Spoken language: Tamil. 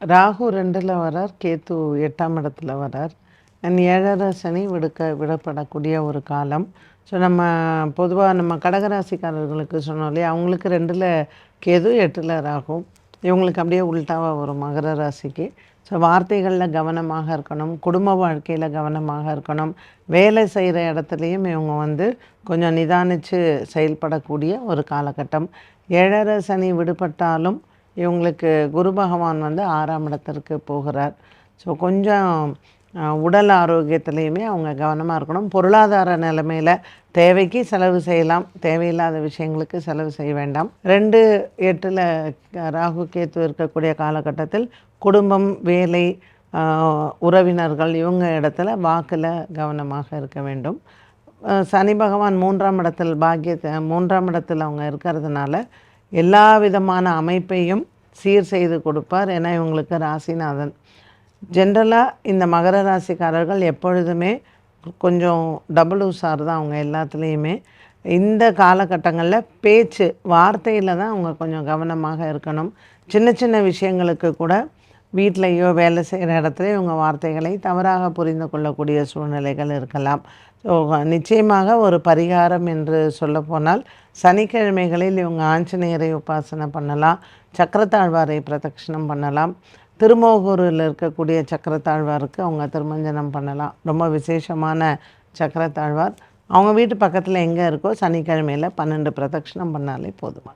ராகு ரெண்டில் வரார் கேத்து எட்டாம் இடத்துல வரார். அண்ட் ஏழரை சனி விடுக்க விடப்படக்கூடிய ஒரு காலம். ஸோ நம்ம பொதுவாக நம்ம கடகராசிக்காரர்களுக்கு சொன்னோம் இல்லையா அவங்களுக்கு ரெண்டில் கேது எட்டில் ராகும் இவங்களுக்கு அப்படியே உள்டாவாக வரும் மகர ராசிக்கு. ஸோ வார்த்தைகளில் கவனமாக இருக்கணும் குடும்ப வாழ்க்கையில் கவனமாக இருக்கணும். வேலை செய்கிற இடத்துலையும் இவங்க வந்து கொஞ்சம் நிதானித்து செயல்படக்கூடிய ஒரு காலகட்டம். ஏழரை சனி விடுபட்டாலும் இவங்களுக்கு குரு பகவான் வந்து ஆறாம் இடத்திற்கு போகிறார். ஸோ கொஞ்சம் உடல் ஆரோக்கியத்துலேயுமே அவங்க கவனமாக இருக்கணும். பொருளாதார நிலைமையில் தேவைக்கு செலவு செய்யலாம். தேவையில்லாத விஷயங்களுக்கு செலவு செய்ய வேண்டாம். ரெண்டு எட்டில் ராகு கேத்து இருக்கக்கூடிய காலகட்டத்தில் குடும்பம் வேலை உறவினர்கள் இவங்க இடத்துல வாக்கில் கவனமாக இருக்க வேண்டும். சனி பகவான் மூன்றாம் இடத்தில் பாக்கியத்தை மூன்றாம் இடத்தில் அவங்க இருக்கிறதுனால எல்லா விதமான அமைப்பையும் சீர் செய்து கொடுப்பார் என இவங்களுக்கு ராசிநாதன். ஜென்ரலாக இந்த மகர ராசிக்காரர்கள் எப்பொழுதுமே கொஞ்சம் டபுள் உஷார் தான் அவங்க எல்லாத்துலேயுமே. இந்த காலகட்டங்களில் பேச்சு வார்த்தையில் தான் அவங்க கொஞ்சம் கவனமாக இருக்கணும். சின்ன சின்ன விஷயங்களுக்கு கூட வீட்டிலையோ வேலை செய்கிற இடத்துல இவங்க வார்த்தைகளை தவறாக புரிந்து கொள்ளக்கூடிய சூழ்நிலைகள் இருக்கலாம். ஸோ நிச்சயமாக ஒரு பரிகாரம் என்று சொல்லப்போனால் சனிக்கிழமைகளில் இவங்க ஆஞ்சநேயரை உபாசனை பண்ணலாம் சக்கரத்தாழ்வாரை பிரதட்சிணம் பண்ணலாம் திருமோகூரில் இருக்கக்கூடிய சக்கரத்தாழ்வாருக்கு அவங்க திருமஞ்சனம் பண்ணலாம். ரொம்ப விசேஷமான சக்கரத்தாழ்வார். அவங்க வீட்டு பக்கத்தில் எங்கே இருக்கோ சனிக்கிழமையில் பன்னெண்டு பிரதட்சணம் பண்ணாலே போதுமா?